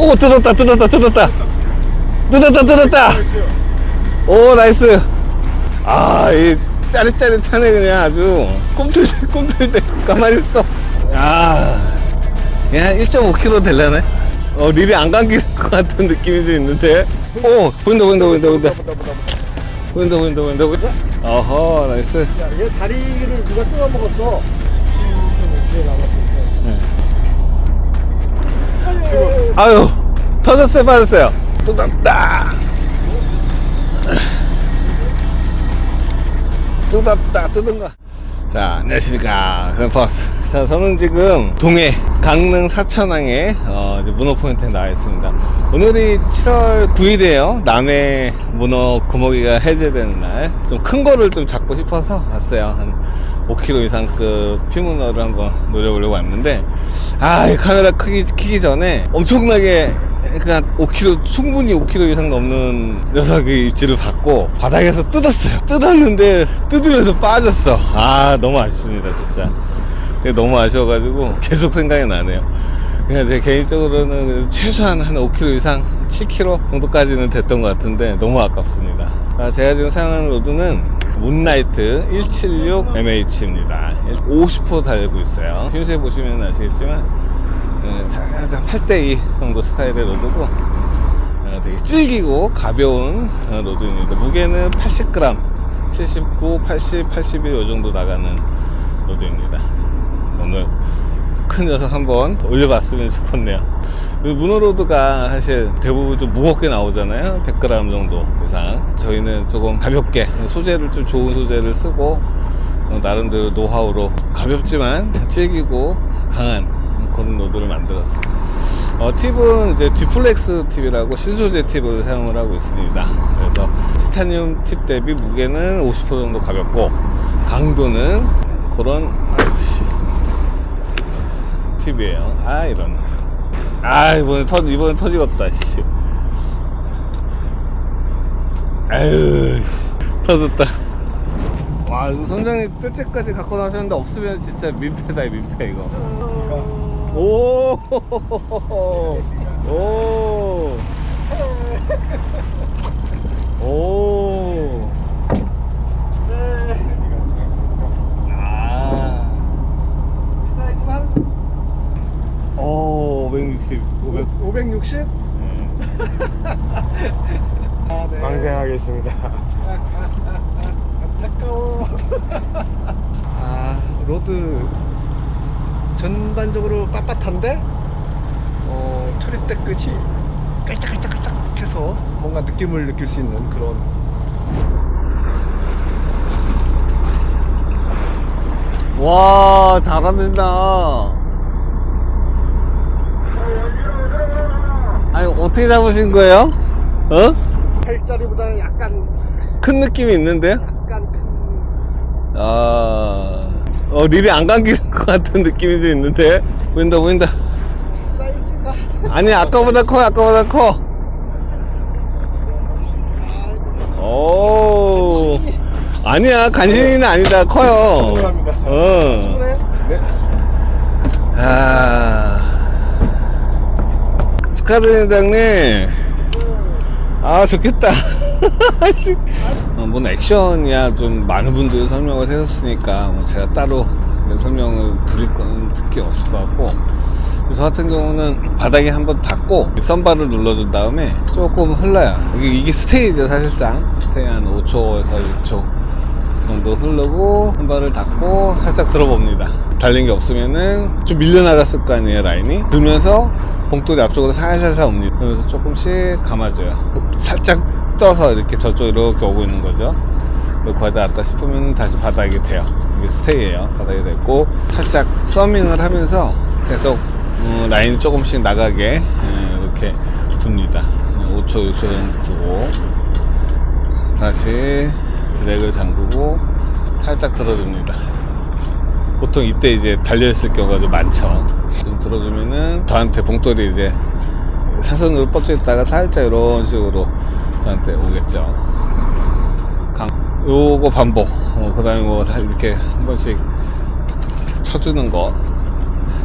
오 뜯었다 뜯었다 뜯었다. 뜯었다 뜯었다. 오 나이스. 아이 짜릿짜릿하네 그냥 아주. 꿈틀대 꿈틀대 가만히 있어. 야 그냥 1.5kg 될라네 어 릴이 안 감길 것 같은 느낌이 좀 있는데. 오 보인다 보인다 보인다 보인다. 보인다 보인다 보인다 보인다. 어허 나이스. 야, 얘 다리를 누가 뜯어 먹었어. 아유 터졌어요 빠졌어요. 뜯었다. 뜯었다 뜯은 거자 안녕하십니까. 그랜퍼스. 자 저는 지금 동해 강릉 사천항에 어, 이제 문어 포인트에 나와 있습니다. 오늘이 7월 9일이에요. 남해 문어 구멍이가 해제되는 날. 좀 큰 거를 좀 잡고 싶어서 왔어요. 한 5kg 이상급 피문어를 한번 노려보려고 왔는데 아, 이 카메라 크기, 키기 전에 엄청나게 그냥 5kg, 충분히 5kg 이상 넘는 녀석의 입질을 받고 바닥에서 뜯었어요. 뜯었는데 뜯으면서 빠졌어. 아, 너무 아쉽습니다, 진짜. 너무 아쉬워가지고 계속 생각이 나네요. 그냥 제 개인적으로는 최소한 한 5kg 이상, 7kg 정도까지는 됐던 것 같은데 너무 아깝습니다. 아, 제가 지금 사용하는 로드는 문나이트 176MH입니다. 50% 달고 있어요. 힘세 보시면 아시겠지만 어, 살짝 8대2 정도 스타일의 로드고 어, 되게 질기고 가벼운 어, 로드입니다. 무게는 80g, 79, 80, 81 요 정도 나가는 로드입니다. 오늘 큰 녀석 한번 올려봤으면 좋겠네요. 이 문어로드가 사실 대부분 좀 무겁게 나오잖아요. 100g 정도 이상. 저희는 조금 가볍게 소재를 좀 좋은 소재를 쓰고 어, 나름대로 노하우로 가볍지만 질기고 강한 그런 로드를 만들었어요. 어, 팁은 이제 디플렉스 팁이라고 신소재 팁을 사용을 하고 있습니다. 그래서 티타늄 팁 대비 무게는 50% 정도 가볍고 강도는 그런 팁이에요. 아 이런. 아 이번에 터 이번에 터지겠다. 씨. 아유 씨. 터졌다. 와 이거 선장님 뜰채까지 갖고 나셨는데 없으면 진짜 민폐다 이 민폐 이거. 오. 오. 오. 아. 사이즈만 오, 560, 500. 560? 아, 네. 방생하겠습니다. 안타까워. 아, 로드 전반적으로 빳빳한데, 어, 초리대 끝이 깔짝깔짝깔짝 해서 뭔가 느낌을 느낄 수 있는 그런. 와, 잘한다. 아니, 어떻게 잡으신 거예요? 어? 팔자리보다는 약간, 큰 느낌이 있는데요? 약간 큰. 아, 어, 릴이 안 감기는 것 같은 느낌이 좀 있는데? 보인다, 보인다. 사이즈가. 아니, 아까보다 커, 아까보다 커. 오. 아니야, 간신히는 아니다, 커요. 충분합니다. 어. 그래? 네. 아. 축하드립니다, 형님. 아, 좋겠다. 씨. 어, 뭔 액션이야 좀 많은 분들이 설명을 해줬으니까 뭐 제가 따로 설명을 드릴 건 특히 없을 것 같고 저 같은 경우는 바닥에 한번 닿고 썬바를 눌러준 다음에 조금 흘러요 이게, 스테이죠 사실상 스테이 한 5초에서 6초 정도 흐르고 한 발을 닫고 살짝 들어봅니다 달린 게 없으면은 좀 밀려나갔을 거 아니에요 라인이 들면서 봉돌이 앞쪽으로 살살살 옵니다 그러면서 조금씩 감아줘요. 살짝 떠서 이렇게 저쪽 이렇게 오고 있는 거죠. 거의 다 왔다 싶으면 다시 바닥이 돼요. 이게 스테이예요. 바닥이 됐고 살짝 서밍을 하면서 계속 어, 라인이 조금씩 나가게 예, 이렇게 둡니다. 5초 6초 정도 두고 다시 드랙을 잠그고 살짝 들어줍니다. 보통 이때 이제 달려있을 경우가 좀 많죠. 좀 들어주면은 저한테 봉돌이 이제 사선으로 뻗쳐 있다가 살짝 이런 식으로 저한테 오겠죠. 강, 요거 반복. 어, 그 다음에 뭐 이렇게 한 번씩 쳐주는 거.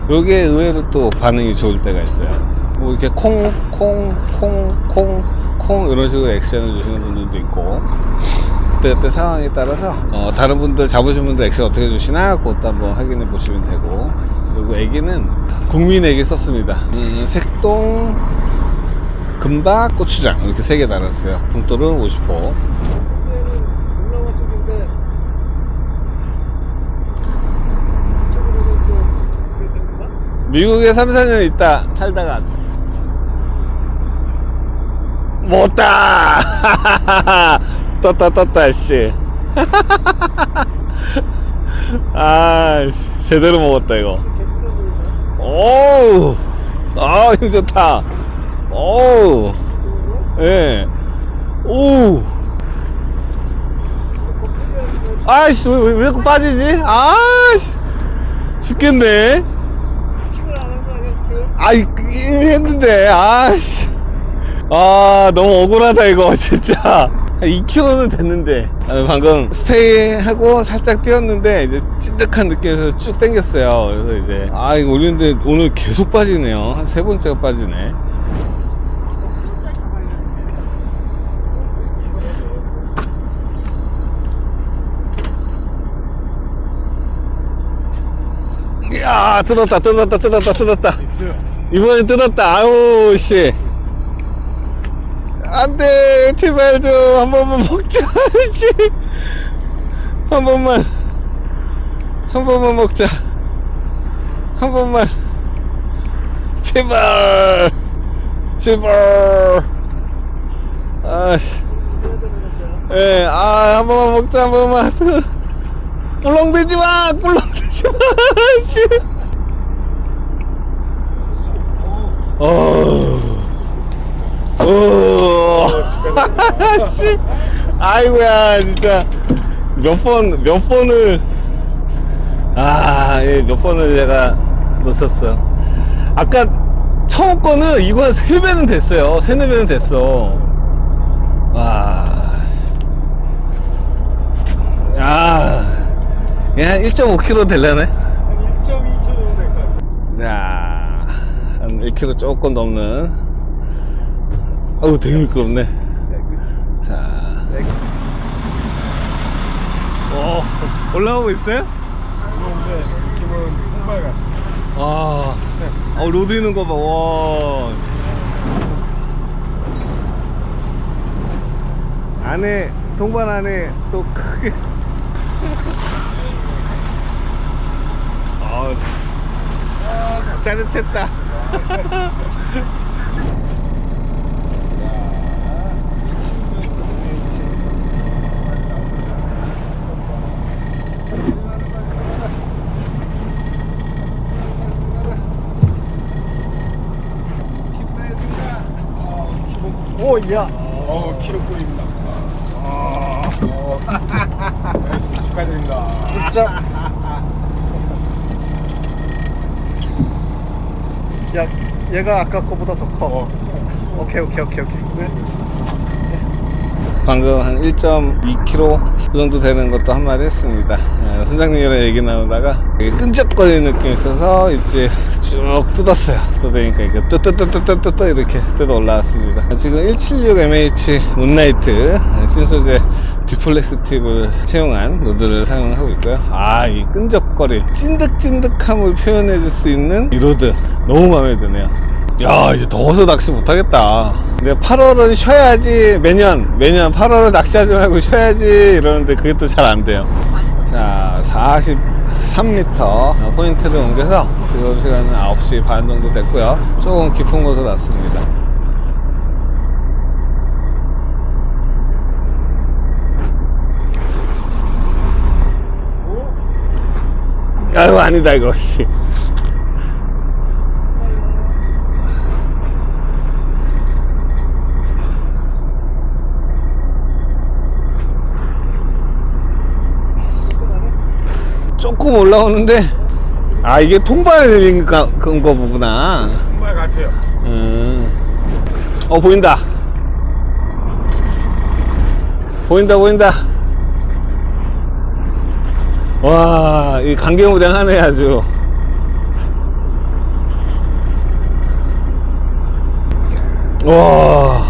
요게 의외로 또 반응이 좋을 때가 있어요. 뭐 이렇게 콩, 콩, 콩, 콩, 콩 이런 식으로 액션을 주시는 분들도 있고 그때그때 상황에 따라서 어, 다른 분들 잡으신 분들 액션 어떻게 주시나 그것도 한번 확인해 보시면 되고. 그리고 애기는 국민 애기 썼습니다. 음, 색동 금박 고추장 이렇게 세 개 달았어요. 봉돌은 50호 여기는 동남아 쪽인데 이쪽으로는 또 그게 됩니다. 미국에 3, 4년 있다. 살다가 못다 떴다 떴다 씨 아, 씨, 제대로 먹었다 이거. 오우, 아, 힘 좋다. 오우, 예, 오우. 아이씨, 왜, 왜, 왜 자꾸 빠지지? 아이씨, 죽겠네. 아이, 이- 했는데, 아이씨. 아, 너무 억울하다, 이거, 진짜. 한 2km는 됐는데. 아, 방금 스테이 하고 살짝 뛰었는데, 이제 찐득한 느낌에서 쭉 당겼어요. 그래서 이제, 아, 이거 올리는데 오늘 계속 빠지네요. 한 세 번째가 빠지네. 이야, 뜯었다, 뜯었다, 뜯었다, 뜯었다. 이번에 뜯었다. 아유, 씨. 안 돼. 제발 좀, 한 번만 먹자. 씨. 한 번만. 한 번만 먹자. 한 번만. 제발. 제발. 아씨. 예, 아, 한 번만 먹자, 한 번만. 꿀렁대지 마! 꿀렁대지 마! 씨. 어. 오. 씨. 아이고야, 진짜. 몇 번, 몇 번을. 아, 예, 몇 번을 제가 놓쳤어. 아까 처음 거는 이거 한 3배는 됐어요. 3, 4배는 됐어. 와. 야. 얘한 1.5kg 되려네? 한 1.2km 정도 될 거야. 자, 한 1kg 조금 넘는. 아우, 되게 미끄럽네. 자. 오, 올라오고 있어요? 그런데 느낌은 통발 같습니다. 아, 어, 로드 있는 거 봐, 와. 안에, 동반 안에 또 크게. 아, 짜릿했다. 오, 야. 어, 키로 끓입니다. 아, 어. S 축하드립니다. 진짜. 야, 얘가 아까 거보다 더 커. 어. 오케이, 오케이, 오케이, 오케이. 방금 한 1.2kg 그 정도 되는 것도 한 마리 했습니다. 어, 선장님이랑 얘기 나누다가 끈적거리는 느낌이 있어서 이제 쭉 뜯었어요. 뜯으니까 이게 뜨뜨뜨뜨뜨뜨 이렇게 뜯어 올라왔습니다. 지금 176MH 문나이트 신소재 듀플렉스 팁을 채용한 로드를 사용하고 있고요. 아, 이 끈적거림, 찐득찐득함을 표현해 줄 수 있는 이 로드 너무 마음에 드네요. 야 이제 더워서 낚시 못하겠다 근데 8월은 쉬어야지 매년 매년 8월은 낚시하지 말고 쉬어야지 이러는데 그게 또 잘 안 돼요. 자 43m 포인트를 옮겨서 지금 시간은 9시 반 정도 됐고요. 조금 깊은 곳으로 왔습니다. 아유 아니다 이거. 씨 조금 올라오는데 아 이게 통발에 내린 거- 그런 거 보구나 정말 같아요. 음. 어 보인다 보인다 보인다 와이 강경우량하네 아주 와.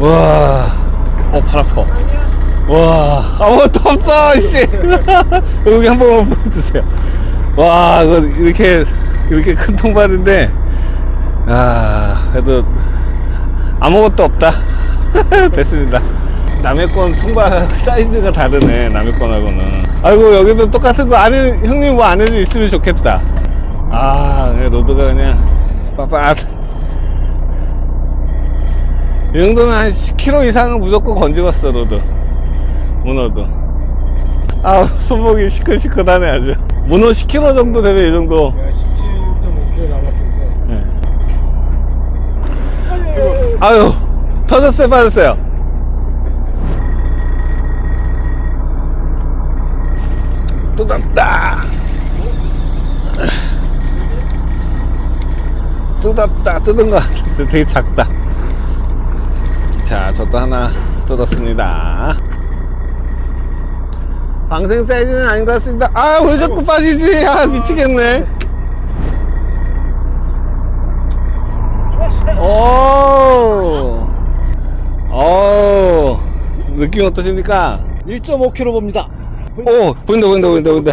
와. 어, 팔 아파. 와. 아무것도 없어, 씨. 여기 한 번만 보여주세요. 와, 이렇게, 이렇게 큰 통발인데, 아, 그래도 아무것도 없다. 됐습니다. 건 통발 사이즈가 다르네, 남의 건하고는. 아이고, 여기도 똑같은 거안 해, 형님 뭐안 해도 있으면 좋겠다. 아, 로드가 그냥 빳빳. 이 정도면 한 10kg 이상은 무조건 건지겠어, 로드. 문어도. 아, 손목이 시큰시큰하네, 아주. 문어 10kg 정도 되면 이 정도. 내가 17.5kg 남았는데. 네. 아유, 터졌어요, 빠졌어요? 뜯었다. 뜯었다. 뜯은 것 같은데 되게 작다. 자, 저도 하나 뜯었습니다. 방생 사이즈는 아닌 것 같습니다. 아, 왜 자꾸 빠지지? 아, 미치겠네. 오, 오, 느낌 어떠십니까? 1.5kg 봅니다. 오, 보인다, 보인다, 보인다, 보인다.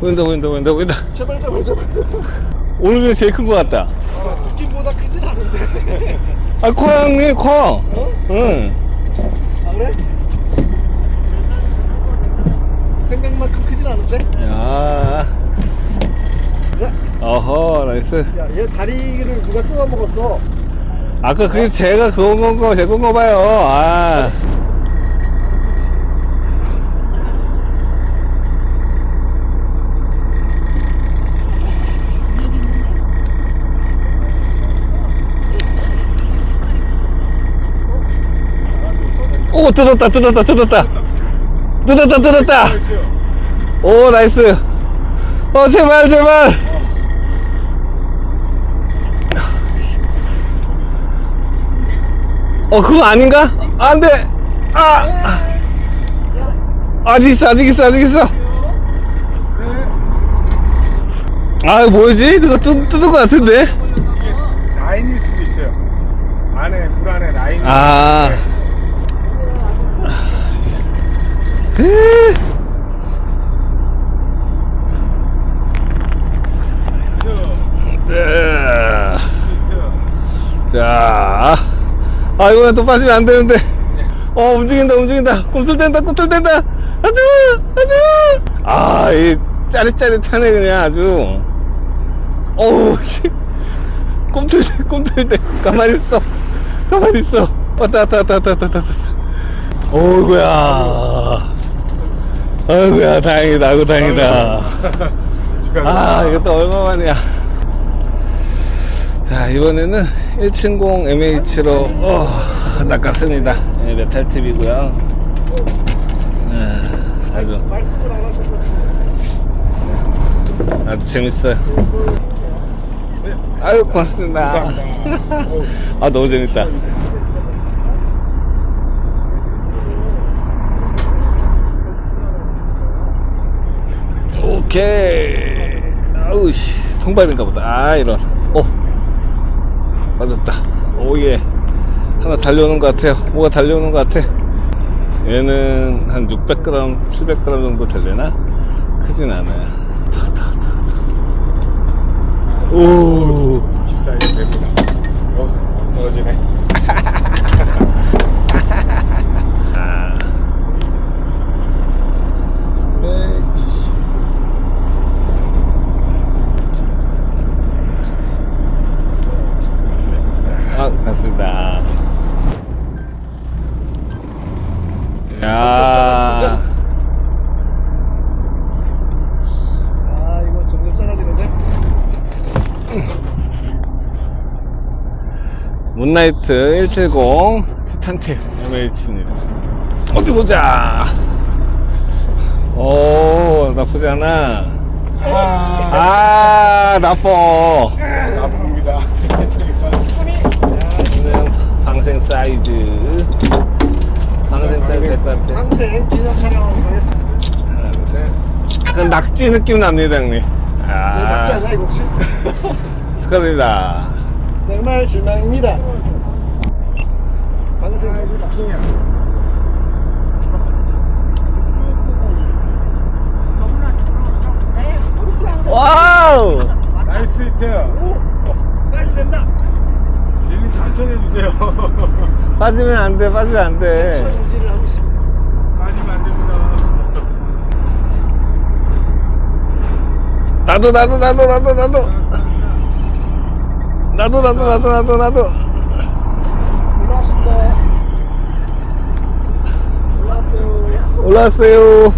보인다, 보인다, 보인다, 보인다. 제발, 제발, 제발. 오늘 중에 제일 큰 것 같다. 아, 느낌보다 크진 않은데. 아, 커, 형님, 커. 응. 아, 그래? 어허, 나이스. 야, 얘 다리를 누가 뜯어 먹었어? 아까 그게 제가 그거 건 거, 제 건거 봐요. 아. 오, 뜯었다, 뜯었다, 뜯었다. 뜯었다, 뜯었다. 오, 나이스. 어, 제발, 제발. 어, 그거 아닌가? 안 돼! 아! 아직 있어, 아직 있어, 아직 있어! 아, 뭐지? 이거 뜯, 뜯은 것 같은데? 라인일 수도 있어요. 안에, 물 안에 라인이. 아. 에이. 으아. 자, 아 이거 또 빠지면 안 되는데. 어 움직인다 움직인다. 꿈틀댄다 꿈틀댄다. 아주 아주. 아이 짜릿짜릿하네 그냥 아주. 어우 씨. 꿈틀대 꿈틀대. 가만히 있어. 가만히 있어. 왔다 왔다 왔다 왔다 왔다 왔다. 어이구야. 아이고야 다행이다 아이고 다행이다. 아 이것도 얼마만이야 자 이번에는 170 MH로 어, 낚았습니다. 네, 메탈팁이고요. 네, 아주. 말씀을 안 하셔서. 아주 재밌어요. 아유 고맙습니다. 아 너무 재밌다. 오케이. 아우 씨. 통발인가 보다. 아 이런. 오 맞았다 오예 하나 달려오는 것 같아요 뭐가 달려오는 것 같아 얘는 한 600g 700g 정도 되려나 크진 않아요. 오 집사이 됩니다. 어, 떨어지네. 아. 네, 아, 반갑습니다. 야, 아, 이거 점점 작아지는데? 문나이트 170 티탄팁 MH입니다. 어디 보자. 오, 나쁘지 않아. 아, 아, 나빠. 나쁩니다. 이는 방생 사이즈. 방생 될것 같아. 항생 기념 촬영을 하겠습니다. 하나, 둘, 셋. 약간 낙지 느낌 납니다, 형님. 아. 아, 낚시 아니야, 이거 혹시? 축하드립니다. 정말 실망입니다. 방생 와우! 나이스 히트. 사이즈 된다. 릴링 천천히 해주세요. 빠지면 안 돼, 빠지면 안 돼. 유지를 하고 있습니다. 빠지면 안 됩니다. 나도, 나도, 나도, 나도, 나도. 나도, 나도, 나도, 나도, 나도. 올라왔습니다. 올라왔어요. 올라왔어요.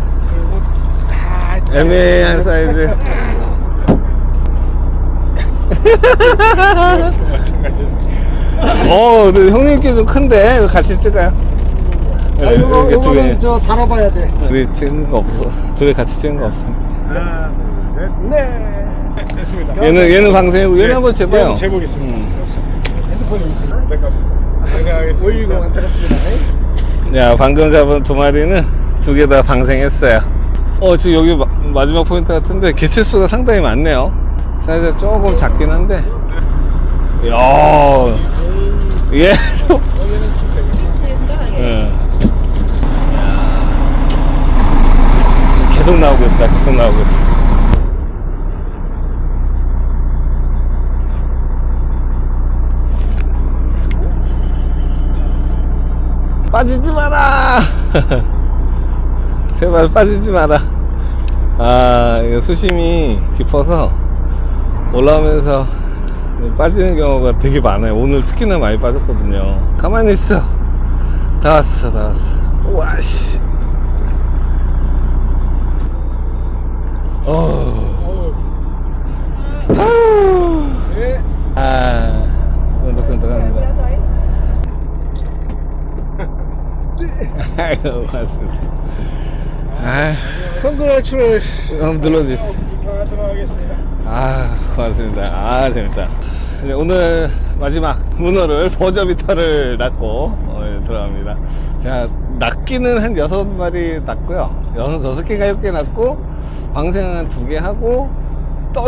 아, 애매한 사이즈. 마찬가지. 어, 근데 형님께 좀 큰데? 같이 찍어요. 아, 네, 이거, 이렇게 두 개. 이거는 저 달아봐야 돼. 우리 찍은 거 없어. 둘이 같이 찍은 거 없어. 하나, 둘, 셋. 네. 됐습니다. 얘는, 얘는 방생이고, 얘는 네, 한번 재봐요. 재보겠습니다. 음. 핸드폰이 있습니다. 네, 감사합니다. 생각하겠습니다. 오일공 안타깝습니다. 야, 방금 잡은 두 마리는 두 개 다 방생했어요. 어, 지금 여기 마, 마지막 포인트 같은데 개체수가 상당히 많네요. 사이즈가 조금 작긴 한데. 야 얘. 응. 계속 나오고 있다, 계속 나오고 있어. 빠지지 마라! 제발 빠지지 마라. 아, 수심이 깊어서 올라오면서 빠지는 경우가 되게 많아요. 오늘 특히나 많이 빠졌거든요. 가만히 있어. 다 왔어, 다 왔어. 우와, 씨. 어. 아우. 네. 아, 은덕선덕합니다. 아이고, 고맙습니다. 아, 컨그레츄레 한번 눌러주십시오. 입항하도록 하겠습니다. 아, 고맙습니다. 아, 재밌다. 이제 오늘 마지막 문어를 버저비터를 낚고 어, 예, 들어갑니다. 제가 낚기는 한 여섯 마리 낚고요. 여섯, 개가 일곱 개 낚고, 방생은 한두개 하고, 또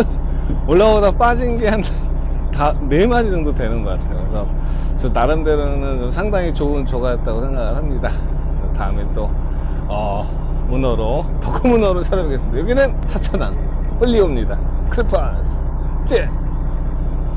올라오다 빠진 게 한 다, 네 마리 정도 되는 것 같아요. 그래서 저 나름대로는 좀 상당히 좋은 조가였다고 생각을 합니다. 다음에 또, 어, 문어로, 덕후 문어로 찾아뵙겠습니다. 여기는 사천항, 홀리오입니다. 크리파스, 제